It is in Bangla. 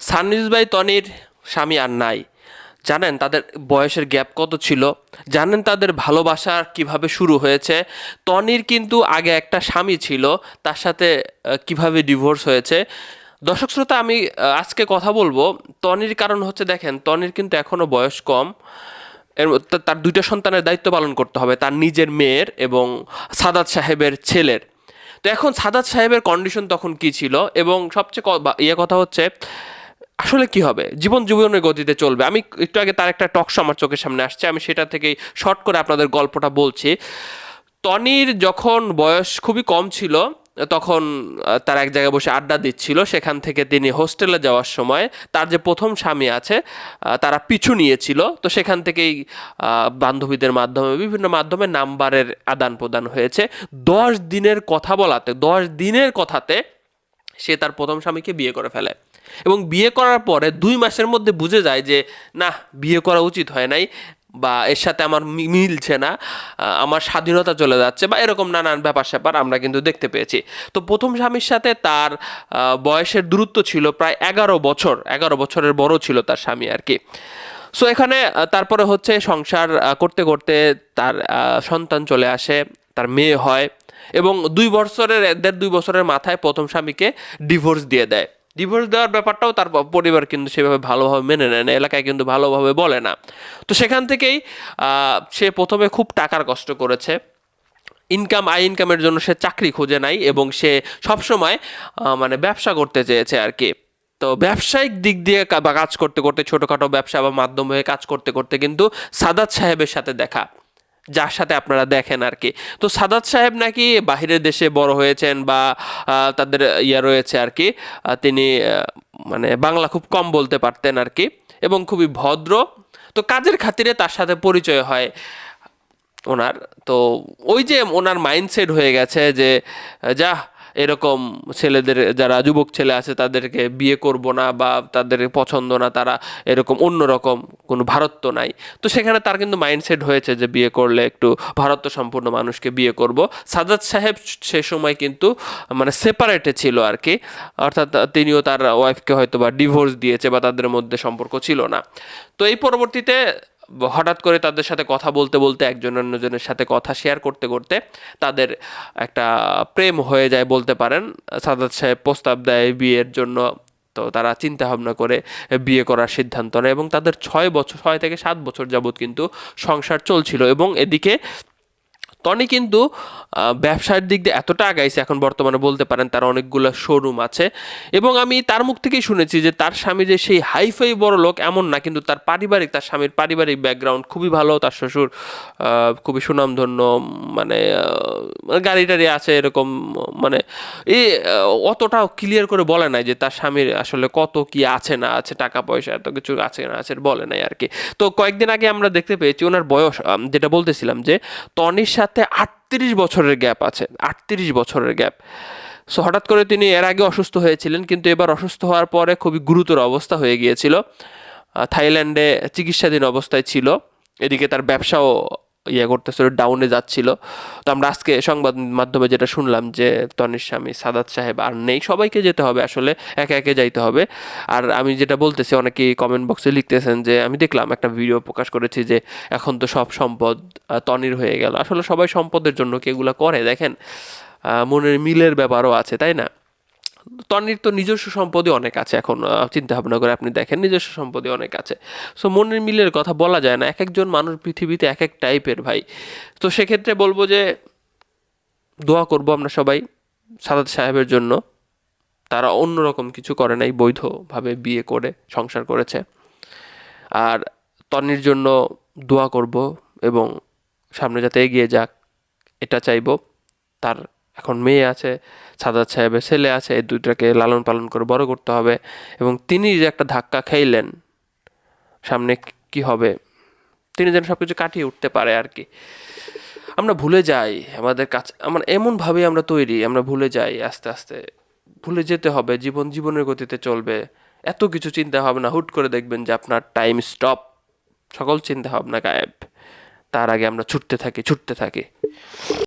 সানরিজ ভাই তনির স্বামী আর নাই। জানেন তাদের বয়সের গ্যাপ কত ছিল? জানেন তাদের ভালোবাসা কীভাবে শুরু হয়েছে? তনির কিন্তু আগে একটা স্বামী ছিল, তার সাথে কীভাবে ডিভোর্স হয়েছে? দর্শক শ্রোতা, আমি আজকে কথা বলব। তনির কারণ হচ্ছে, দেখেন, তনির কিন্তু এখনও বয়স কম। এর তার দুইটা সন্তানের দায়িত্ব পালন করতে হবে, তার নিজের মেয়ের এবং সাদাত সাহেবের ছেলের। তো এখন সাদাত সাহেবের কন্ডিশন তখন কি ছিল? এবং সবচেয়ে ইয়ে কথা হচ্ছে আসলে কি হবে? জীবন জীবনের গতিতে চলবে। আমি একটু আগে তার একটা টক আমার চোখের সামনে আসছে। আমি সেটা থেকেই শর্ট করে আপনাদের গল্পটা বলছি। টনির যখন বয়স খুবই কম ছিল, তখন তার এক জায়গায় বসে আড্ডা দিচ্ছিল। সেখান থেকে তিনি হোস্টেলে যাওয়ার সময় তার যে প্রথম স্বামী আছে তারা পিছু নিয়েছিল। তো সেখান থেকেই বান্ধবীদের মাধ্যমে, বিভিন্ন মাধ্যমে নাম্বারের আদান প্রদান হয়েছে। দশ দিনের কথা বলাতে, দশ দিনের কথাতে সে তার প্রথম স্বামীকে বিয়ে করে ফেলে। এবং বিয়ে করার পরে দুই মাসের মধ্যে বুঝে যায় যে, না, বিয়ে করা উচিত হয় নাই বা এর সাথে আমার মিলছে না আমার স্বাধীনতা চলে যাচ্ছে বা এরকম নানান ব্যাপার স্যাপার আমরা কিন্তু দেখতে পেয়েছি। তো প্রথম স্বামীর সাথে তার বয়সের দূরত্ব ছিল প্রায় এগারো বছর, এগারো বছরের বড় ছিল তার স্বামী আর কি সো এখানে তারপরে হচ্ছে সংসার করতে করতে তার সন্তান চলে আসে, তার মেয়ে হয় এবং দুই বছরের, দেড় দুই বছরের মাথায় প্রথম স্বামীকে ডিভোর্স দিয়ে দেয়। ডিভোর্স দেওয়ার ব্যাপারটাও তার পরিবার কিন্তু সেভাবে ভালোভাবে মেনে নেয় না, এলাকায় কিন্তু ভালোভাবে বলে না। তো সেখান থেকেই সে প্রথমে খুব টাকার কষ্ট করেছে। ইনকাম আই ইনকামের জন্য সে চাকরি খুঁজে নাই এবং সে সবসময় মানে ব্যবসা করতে চেয়েছে আর কি। তো ব্যবসায়িক দিক দিয়ে বা কাজ করতে করতে ছোটোখাটো ব্যবসা বা মাধ্যম হয়ে কাজ করতে করতে কিন্তু সাদাত সাহেবের সাথে দেখা। যার সাথে আপনারা দেখেন আর কি তো সাদাত সাহেব নাকি বাহিরের দেশে বড় হয়েছেন বা তাদের ইয়ে রয়েছে আর কি তিনি মানে বাংলা খুব কম বলতে পারতেন আর কি এবং খুবই ভদ্র। তো কাজের খাতিরে তার সাথে পরিচয় হয় ওনার। তো ওই যে ওনার মাইন্ডসেট হয়ে গেছে যে যা এরকম ছেলেদের, যারা যুবক ছেলে আছে, তাদেরকে বিয়ে করব না বা তাদের পছন্দ না, তারা এরকম অন্যরকম কোনো ভারত্ব নাই। তো সেখানে তার কিন্তু মাইন্ডসেট হয়েছে যে বিয়ে করলে একটু ভারত্ব সম্পূর্ণ মানুষকে বিয়ে করব। সাজাদ সাহেব সে সময় কিন্তু মানে সেপারেটে ছিল আর কি। অর্থাৎ তিনিও তার ওয়াইফকে হয়তো বা ডিভোর্স দিয়েছে বা তাদের মধ্যে সম্পর্ক ছিল না। তো এই পরবর্তীতে হঠাৎ করে তাদের সাথে কথা বলতে বলতে একজন অন্যজনের সাথে কথা শেয়ার করতে করতে তাদের একটা প্রেম হয়ে যায় বলতে পারেন। সাদাত সাহেব প্রস্তাব দেয় বিয়ের জন্য, তো তারা চিন্তা ভাবনা করে বিয়ে করার সিদ্ধান্ত নেয় এবং তাদের ছয় বছর, ছয় থেকে সাত বছর যাবৎ কিন্তু সংসার চলছিল এবং এদিকে টনি কিন্তু ব্যবসার দিক দিয়ে এতটা আগাইছে এখন বর্তমানে বলতে পারেন তার অনেকগুলো শোরুম আছে। এবং আমি তার মুখ থেকেই শুনেছি যে তার স্বামী যে সেই হাইফাই বড় লোক এমন না কিন্তু তার পারিবারিক তার স্বামীর পারিবারিক ব্যাকগ্রাউন্ড খুবই ভালো তার শ্বশুর খুবই সুনামধন্য মানে মানে গাড়ি টাড়ি আছে এরকম মানে এ আহ, অতটাও ক্লিয়ার করে বলে নাই যে তার স্বামীর আসলে কত কি আছে না আছে টাকা পয়সা এত কিছু আছে না আছে বলে নাই আর কি। তো কয়েকদিন আগে আমরা দেখতে পেয়েছি ওনার বয়স যেটা বলতেছিলাম যে টনির সাথে আটত্রিশ বছরের গ্যাপ আছে, আটত্রিশ বছরের গ্যাপ। সো হঠাৎ করে তিনি এর আগে অসুস্থ হয়েছিলেন, কিন্তু এবার অসুস্থ হওয়ার পরে খুবই গুরুতর অবস্থা হয়ে গিয়েছিল। থাইল্যান্ডে চিকিৎসাধীন অবস্থায় ছিল। এদিকে তার ব্যবসাও ইয়ে করতেছিল ডাউনে যাচ্ছিল। তো আমরা আজকে সংবাদ মাধ্যমে যেটা শুনলাম যে তনির স্বামী সাদাত সাহেব আর নেই, সবাইকে যেতে হবে আসলে, একে একে যাইতে হবে। আর আমি যেটা বলতেছি, অনেকেই কমেন্ট বক্সে লিখতেছেন যে, আমি দেখলাম একটা ভিডিও প্রকাশ করেছি যে, এখন তো সব সম্পদ তনির হয়ে গেল। আসলে সবাই সম্পদের জন্য কি এগুলো করে, দেখেন? মনের মিলের ব্যাপারও আছে, তাই না? তনির তো নিজস্ব সম্পদই অনেক আছে এখন চিন্তা ভাবনা করে আপনি দেখেন, নিজস্ব সম্পদই অনেক আছে। সো মনের মিলের কথা বলা যায় না এক একজন মানুষ পৃথিবীতে এক এক টাইপের ভাই। তো সেক্ষেত্রে বলব যে, দোয়া করব আমরা সবাই সাদাত সাহেবের জন্য। তারা অন্যরকম কিছু করে নাই, বৈধভাবে বিয়ে করে, সংসার করেছে। আর তনির জন্য দোয়া করব এবং সামনে যাতে এগিয়ে যাক, এটা চাইব। তার এখন মেয়ে আছে সাদাত সাহেবের ছেলে আছে, এই দুইটাকে লালন পালন করে বড় করতে হবে। এবং তিনি যে একটা ধাক্কা খাইলেন, সামনে কি হবে? তিনি যেন সব কিছু কাটিয়ে উঠতে পারে আর কি। আমরা ভুলে যাই আমাদের কাছে, আমার এমনভাবে আমরা তৈরি, আমরা ভুলে যাই আস্তে আস্তে। ভুলে যেতে হবে, জীবন জীবনের গতিতে চলবে। এত কিছু চিন্তা ভাবনা, হুট করে দেখবেন যে আপনার টাইম স্টপ সকল চিন্তা ভাবনা গায়েব। তার আগে আমরা ছুটতে থাকি ছুটতে থাকি।